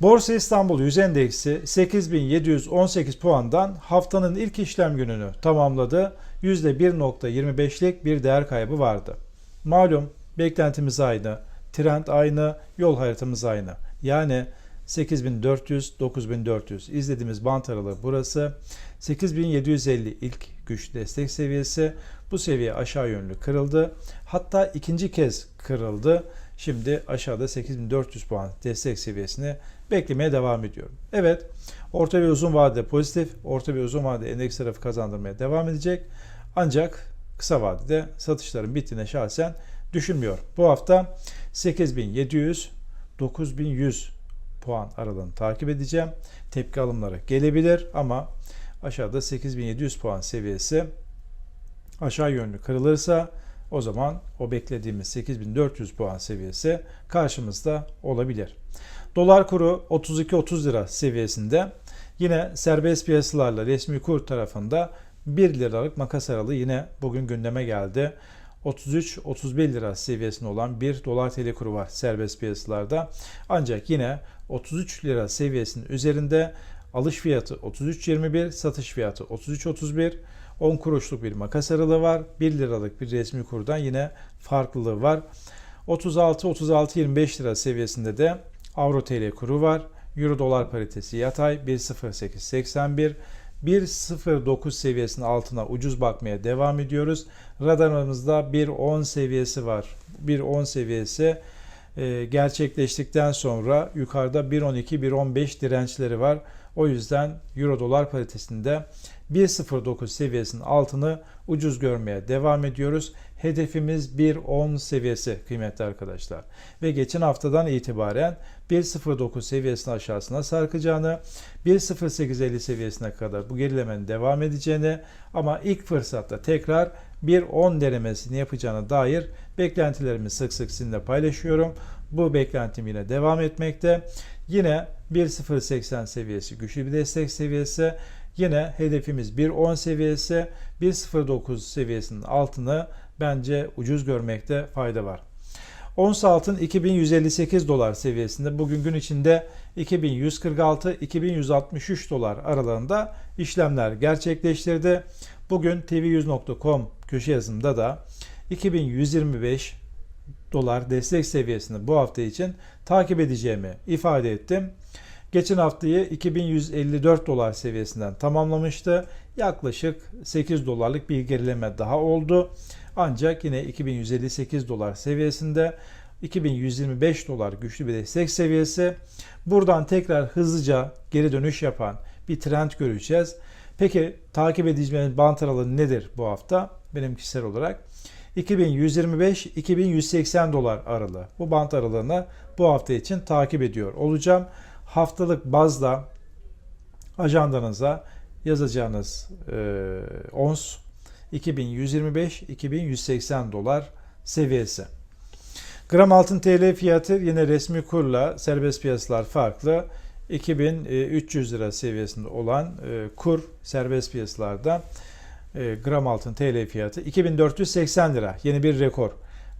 Borsa İstanbul Yüz Endeksi 8718 puandan haftanın ilk işlem gününü tamamladı. %1.25'lik bir değer kaybı vardı. Malum beklentimiz aynı, trend aynı, yol haritamız aynı. Yani 8400-9400 izlediğimiz bant aralığı burası. 8750 ilk güç destek seviyesi. Bu seviye aşağı yönlü kırıldı. Hatta ikinci kez kırıldı. Şimdi aşağıda 8400 puan destek seviyesini beklemeye devam ediyorum. Evet, orta ve uzun vadede pozitif, orta ve uzun vadede endeks tarafı kazandırmaya devam edecek. Ancak kısa vadede satışların bittiğine şahsen düşünmüyor. Bu hafta 8700 9100 puan aralığını takip edeceğim. Tepki alımları gelebilir ama aşağıda 8700 puan seviyesi aşağı yönlü kırılırsa o zaman o beklediğimiz 8400 puan seviyesi karşımızda olabilir. Dolar kuru 32-30 lira seviyesinde. Yine serbest piyasalarla resmi kur tarafında 1 liralık makas aralığı yine bugün gündeme geldi. 33-31 lira seviyesinde olan bir dolar TL kuru var serbest piyasalarda. Ancak yine 33 lira seviyesinin üzerinde alış fiyatı 33.21, satış fiyatı 33.31. 10 kuruşluk bir makas aralığı var. 1 liralık bir resmi kurdan yine farklılığı var. 36-36-25 lira seviyesinde de Avro TL kuru var. Euro dolar paritesi yatay 1.0881. 1.09 seviyesinin altına ucuz bakmaya devam ediyoruz. Radarımızda 1.10 seviyesi var. 1.10 seviyesi e, gerçekleştikten sonra yukarıda 1.12-1.15 dirençleri var. O yüzden Euro dolar paritesinde 1.09 seviyesinin altını ucuz görmeye devam ediyoruz. Hedefimiz 1.10 seviyesi kıymetli arkadaşlar. Ve geçen haftadan itibaren 1.09 seviyesinin aşağısına sarkacağını, 1.0850 seviyesine kadar bu gerilemenin devam edeceğini ama ilk fırsatta tekrar 1.10 denemesini yapacağına dair beklentilerimi sık sık sizinle paylaşıyorum. Bu beklentim yine devam etmekte. Yine 1.080 seviyesi güçlü bir destek seviyesi. Yine hedefimiz 1.10 seviyesi, 1.09 seviyesinin altını bence ucuz görmekte fayda var. Ons altın 2158 dolar seviyesinde bugün gün içinde 2146-2163 dolar aralığında işlemler gerçekleştirdi. Bugün tv100.com köşe yazımda da 2125 dolar destek seviyesini bu hafta için takip edeceğimi ifade ettim. Geçen haftayı 2154 dolar seviyesinden tamamlamıştı. Yaklaşık 8 dolarlık bir gerileme daha oldu. Ancak yine 2158 dolar seviyesinde 2125 dolar güçlü bir destek seviyesi. Buradan tekrar hızlıca geri dönüş yapan bir trend göreceğiz. Peki takip edeceğimiz bant aralığı nedir bu hafta? Benim kişisel olarak 2125-2180 dolar aralığı. Bu bant aralığını bu hafta için takip ediyor olacağım. Haftalık bazda ajandanıza yazacağınız e, ons 2125-2180 dolar seviyesi. Gram altın TL fiyatı yine resmi kurla serbest piyasalar farklı. 2300 lira seviyesinde olan e, kur serbest piyasalarda e, gram altın TL fiyatı 2480 lira. Yeni bir rekor.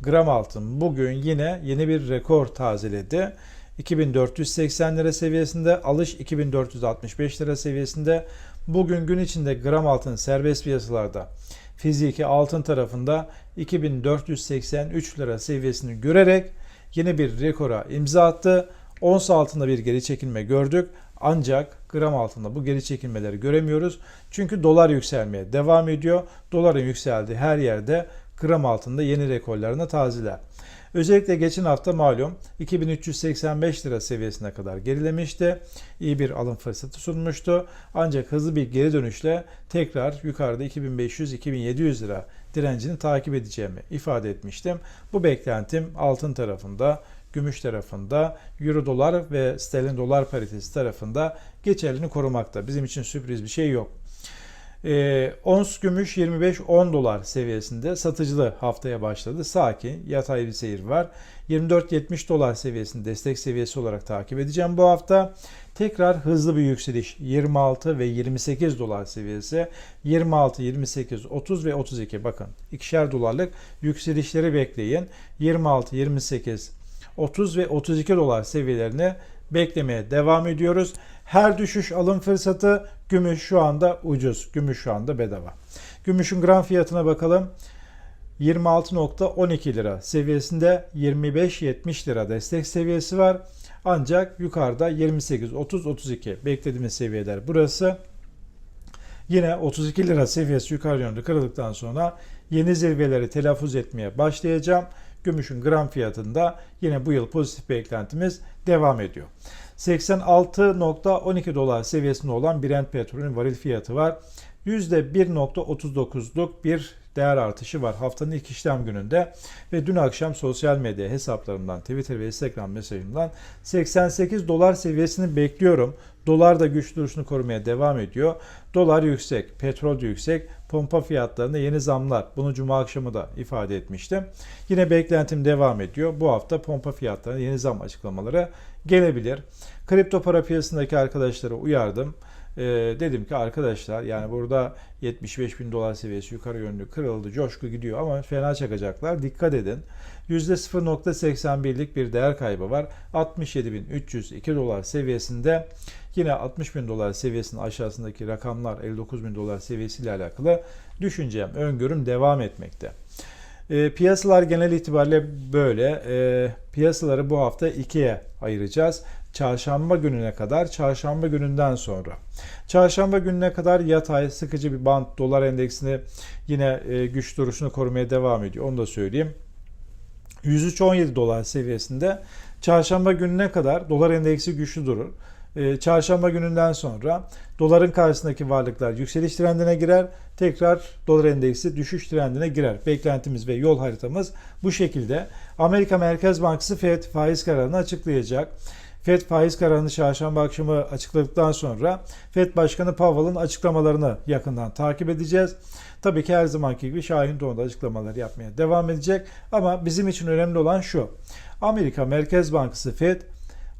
Gram altın bugün yine yeni bir rekor tazeledi. 2480 lira seviyesinde, alış 2465 lira seviyesinde. Bugün gün içinde gram altın serbest piyasalarda fiziki altın tarafında 2483 lira seviyesini görerek yeni bir rekora imza attı. Ons altında bir geri çekilme gördük. Ancak gram altında bu geri çekilmeleri göremiyoruz. Çünkü dolar yükselmeye devam ediyor. Doların yükseldiği her yerde gram altında yeni rekorlarını tazeler. Özellikle geçen hafta malum 2385 lira seviyesine kadar gerilemişti. İyi bir alım fırsatı sunmuştu. Ancak hızlı bir geri dönüşle tekrar yukarıda 2500-2700 lira direncini takip edeceğimi ifade etmiştim. Bu beklentim altın tarafında gümüş tarafında, euro dolar ve sterlin dolar paritesi tarafında geçerliliğini korumakta. Bizim için sürpriz bir şey yok. E, ons gümüş 25-10 dolar seviyesinde satıcılı haftaya başladı. Sakin, yatay bir seyir var. 24-70 dolar seviyesini destek seviyesi olarak takip edeceğim bu hafta. Tekrar hızlı bir yükseliş 26 ve 28 dolar seviyesi 26, 28, 30 ve 32 bakın ikişer dolarlık yükselişleri bekleyin. 26, 28, 30 ve 32 dolar seviyelerine beklemeye devam ediyoruz. Her düşüş alım fırsatı. Gümüş şu anda ucuz. Gümüş şu anda bedava. Gümüşün gram fiyatına bakalım. 26.12 lira seviyesinde 25.70 lira destek seviyesi var. Ancak yukarıda 28, 30, 32 beklediğimiz seviyeler burası. Yine 32 lira seviyesi yukarı yönlü kırıldıktan sonra yeni zirveleri telaffuz etmeye başlayacağım. Gümüşün gram fiyatında yine bu yıl pozitif beklentimiz devam ediyor. 86.12 dolar seviyesinde olan Brent petrolün varil fiyatı var. %1.39'luk bir değer artışı var haftanın ilk işlem gününde ve dün akşam sosyal medya hesaplarımdan Twitter ve Instagram mesajımdan 88 dolar seviyesini bekliyorum. Dolar da güç duruşunu korumaya devam ediyor. Dolar yüksek, petrol de yüksek. Pompa fiyatlarında yeni zamlar. Bunu cuma akşamı da ifade etmiştim. Yine beklentim devam ediyor. Bu hafta pompa fiyatlarında yeni zam açıklamaları gelebilir. Kripto para piyasasındaki arkadaşları uyardım. Ee, dedim ki arkadaşlar yani burada 75 bin dolar seviyesi yukarı yönlü kırıldı, coşku gidiyor ama fena çakacaklar. Dikkat edin. %0.81'lik bir değer kaybı var. 67.302 dolar seviyesinde yine 60 bin dolar seviyesinin aşağısındaki rakamlar 59 bin dolar seviyesiyle alakalı düşüncem, öngörüm devam etmekte. E, piyasalar genel itibariyle böyle. E, piyasaları bu hafta ikiye ayıracağız. Çarşamba gününe kadar, çarşamba gününden sonra. Çarşamba gününe kadar yatay, sıkıcı bir band dolar endeksini yine e, güç duruşunu korumaya devam ediyor. Onu da söyleyeyim. 103.17 dolar seviyesinde çarşamba gününe kadar dolar endeksi güçlü durur. Ee, çarşamba gününden sonra doların karşısındaki varlıklar yükseliş trendine girer. Tekrar dolar endeksi düşüş trendine girer. Beklentimiz ve yol haritamız bu şekilde. Amerika Merkez Bankası FED faiz kararını açıklayacak. FED faiz kararını çarşamba akşamı açıkladıktan sonra FED Başkanı Powell'ın açıklamalarını yakından takip edeceğiz. Tabii ki her zamanki gibi Şahin tonda açıklamalar yapmaya devam edecek. Ama bizim için önemli olan şu. Amerika Merkez Bankası FED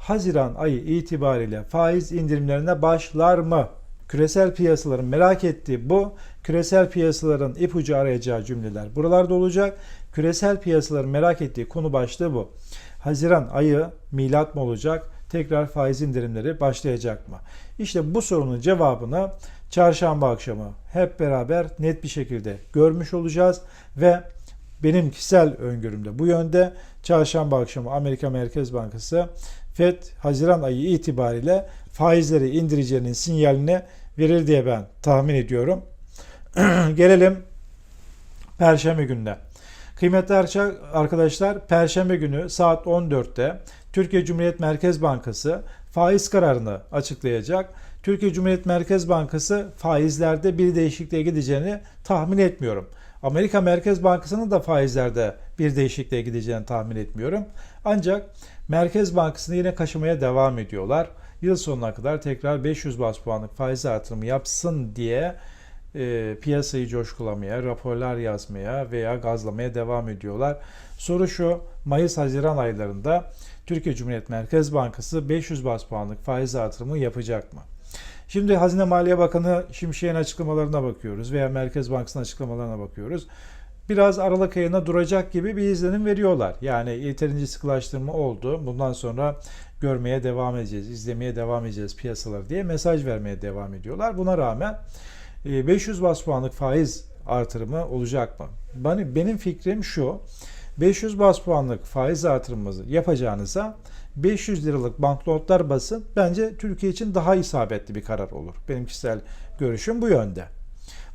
Haziran ayı itibariyle faiz indirimlerine başlar mı? Küresel piyasaların merak ettiği bu. Küresel piyasaların ipucu arayacağı cümleler buralarda olacak. Küresel piyasaların merak ettiği konu başlığı bu. Haziran ayı milat mı olacak? Tekrar faiz indirimleri başlayacak mı? İşte bu sorunun cevabını çarşamba akşamı hep beraber net bir şekilde görmüş olacağız ve benim kişisel öngörümde bu yönde çarşamba akşamı Amerika Merkez Bankası FED Haziran ayı itibariyle faizleri indireceğinin sinyalini verir diye ben tahmin ediyorum. Gelelim Perşembe gününe. Kıymetli arkadaşlar Perşembe günü saat 14'te Türkiye Cumhuriyet Merkez Bankası faiz kararını açıklayacak. Türkiye Cumhuriyet Merkez Bankası faizlerde bir değişikliğe gideceğini tahmin etmiyorum. Amerika Merkez Bankası'nın da faizlerde bir değişikliğe gideceğini tahmin etmiyorum. Ancak Merkez Bankası'nı yine kaşımaya devam ediyorlar. Yıl sonuna kadar tekrar 500 bas puanlık faiz artırımı yapsın diye e, piyasayı coşkulamaya, raporlar yazmaya veya gazlamaya devam ediyorlar. Soru şu, Mayıs-Haziran aylarında Türkiye Cumhuriyet Merkez Bankası 500 bas puanlık faiz artırımı yapacak mı? Şimdi Hazine Maliye Bakanı Şimşek'in açıklamalarına bakıyoruz veya Merkez Bankası'nın açıklamalarına bakıyoruz. Biraz Aralık ayına duracak gibi bir izlenim veriyorlar. Yani yeterince sıkılaştırma oldu. Bundan sonra görmeye devam edeceğiz, izlemeye devam edeceğiz piyasaları diye mesaj vermeye devam ediyorlar. Buna rağmen 500 bas puanlık faiz artırımı olacak mı? Benim fikrim şu. 500 bas puanlık faiz artırımımızı yapacağınıza 500 liralık banknotlar basın bence Türkiye için daha isabetli bir karar olur. Benim kişisel görüşüm bu yönde.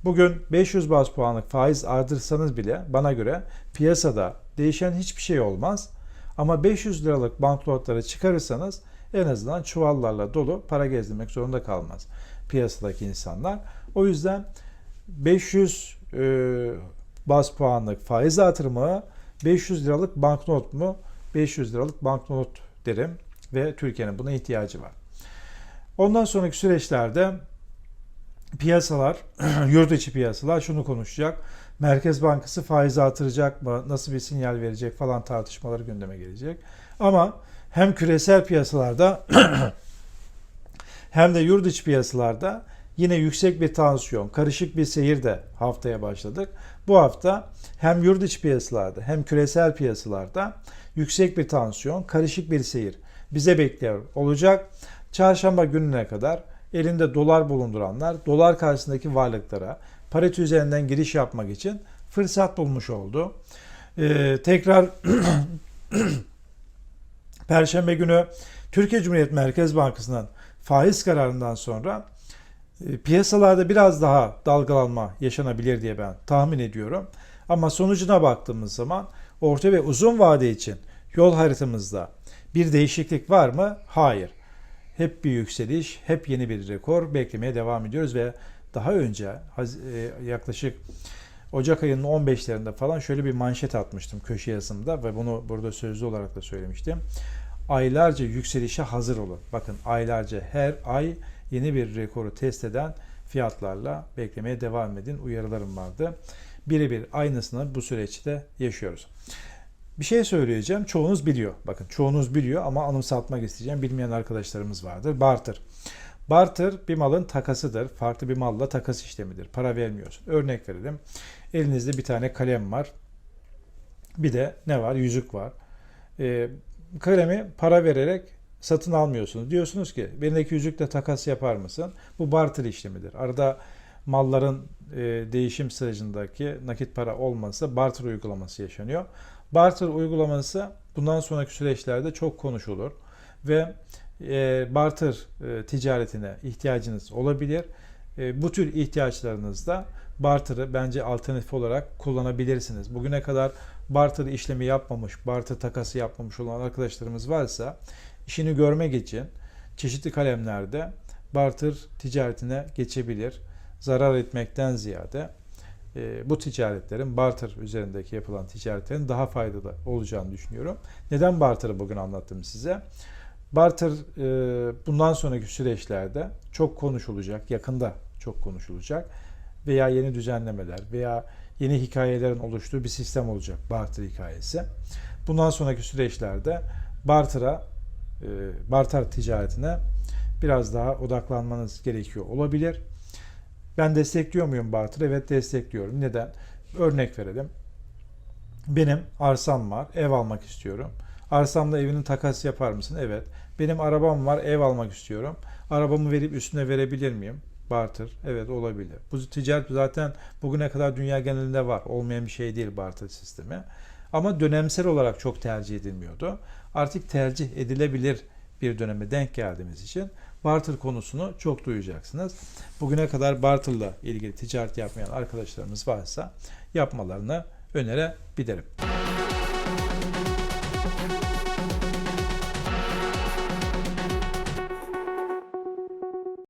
Bugün 500 bas puanlık faiz artırsanız bile bana göre piyasada değişen hiçbir şey olmaz. Ama 500 liralık banknotları çıkarırsanız en azından çuvallarla dolu para gezdirmek zorunda kalmaz piyasadaki insanlar. O yüzden 500 e, bas puanlık faiz artırımı 500 liralık banknot mu? 500 liralık banknot derim ve Türkiye'nin buna ihtiyacı var. Ondan sonraki süreçlerde piyasalar, yurt içi piyasalar şunu konuşacak. Merkez Bankası faiz artıracak mı? Nasıl bir sinyal verecek falan tartışmaları gündeme gelecek. Ama hem küresel piyasalarda hem de yurt içi piyasalarda yine yüksek bir tansiyon, karışık bir seyir de haftaya başladık. Bu hafta hem yurt içi piyasalarda hem küresel piyasalarda yüksek bir tansiyon, karışık bir seyir. bize bekliyor olacak. Çarşamba gününe kadar elinde dolar bulunduranlar dolar karşısındaki varlıklara parite üzerinden giriş yapmak için fırsat bulmuş oldu. Ee, tekrar Perşembe günü Türkiye Cumhuriyet Merkez Bankası'nın faiz kararından sonra piyasalarda biraz daha dalgalanma yaşanabilir diye ben tahmin ediyorum. Ama sonucuna baktığımız zaman orta ve uzun vade için yol haritamızda bir değişiklik var mı? Hayır. Hep bir yükseliş, hep yeni bir rekor beklemeye devam ediyoruz ve daha önce e, yaklaşık Ocak ayının 15'lerinde falan şöyle bir manşet atmıştım köşe yazımda ve bunu burada sözlü olarak da söylemiştim. Aylarca yükselişe hazır olun. Bakın aylarca her ay yeni bir rekoru test eden fiyatlarla beklemeye devam edin uyarılarım vardı. Birebir aynısını bu süreçte yaşıyoruz. Bir şey söyleyeceğim. Çoğunuz biliyor. Bakın çoğunuz biliyor ama anımsatmak isteyeceğim. Bilmeyen arkadaşlarımız vardır. Barter. Barter bir malın takasıdır. Farklı bir malla takas işlemidir. Para vermiyorsun. Örnek verelim. Elinizde bir tane kalem var. Bir de ne var? Yüzük var. Ee, kalemi para vererek satın almıyorsunuz. Diyorsunuz ki benimdeki yüzükle takas yapar mısın? Bu barter işlemidir. Arada malların e, değişim sürecindeki nakit para olmasa barter uygulaması yaşanıyor. Barter uygulaması bundan sonraki süreçlerde çok konuşulur ve e, barter e, ticaretine ihtiyacınız olabilir. E, bu tür ihtiyaçlarınızda barter'ı bence alternatif olarak kullanabilirsiniz. Bugüne kadar barter işlemi yapmamış, barter takası yapmamış olan arkadaşlarımız varsa işini görmek için çeşitli kalemlerde barter ticaretine geçebilir. Zarar etmekten ziyade e, bu ticaretlerin barter üzerindeki yapılan ticaretlerin daha faydalı olacağını düşünüyorum. Neden barter'ı bugün anlattım size? Barter e, bundan sonraki süreçlerde çok konuşulacak, yakında çok konuşulacak veya yeni düzenlemeler veya yeni hikayelerin oluştuğu bir sistem olacak barter hikayesi. Bundan sonraki süreçlerde barter'a, barter ticaretine biraz daha odaklanmanız gerekiyor olabilir. Ben destekliyor muyum barter? Evet destekliyorum. Neden? Örnek verelim. Benim arsam var, ev almak istiyorum. Arsamla evinin takas yapar mısın? Evet. Benim arabam var, ev almak istiyorum. Arabamı verip üstüne verebilir miyim? Barter. Evet olabilir. Bu ticaret zaten bugüne kadar dünya genelinde var. Olmayan bir şey değil barter sistemi. Ama dönemsel olarak çok tercih edilmiyordu. Artık tercih edilebilir bir döneme denk geldiğimiz için barter konusunu çok duyacaksınız. Bugüne kadar barterla ilgili ticaret yapmayan arkadaşlarımız varsa yapmalarını önerebilirim.